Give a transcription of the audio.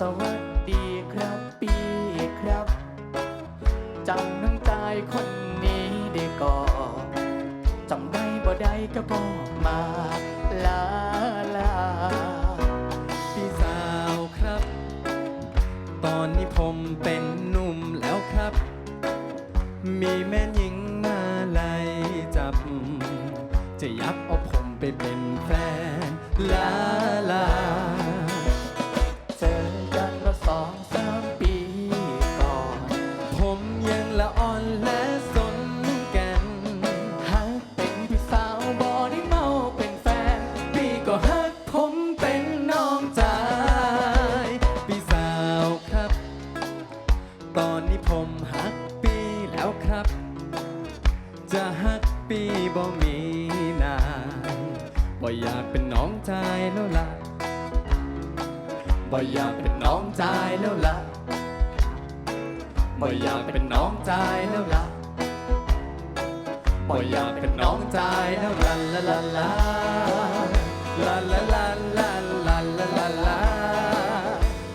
สวัสดีครับปีครับจำน้องใจคนนี้ได้ก่อจำได้บ่ได้ก็บอกมาลาลาพี่สาวครับ ตอนนี้ผมเป็นหนุ่มแล้วครับ มีแม่หญิงมาไล่จับ จะยับเอาผมไปเป็นแฟนลาลา ตอนนี้ผมฮักปีแล้วครับ จะฮักปีบ่มีนานบ่อยากเป็นน้องชายแล้วล่ะบ่อยากเป็นน้องชายแล้วล่ะบ่อยากเป็นน้องชายแล้วล่ะบ่อยากเป็นน้องชายแล้วล่ะลาลาลาลาลาลาลาลาลา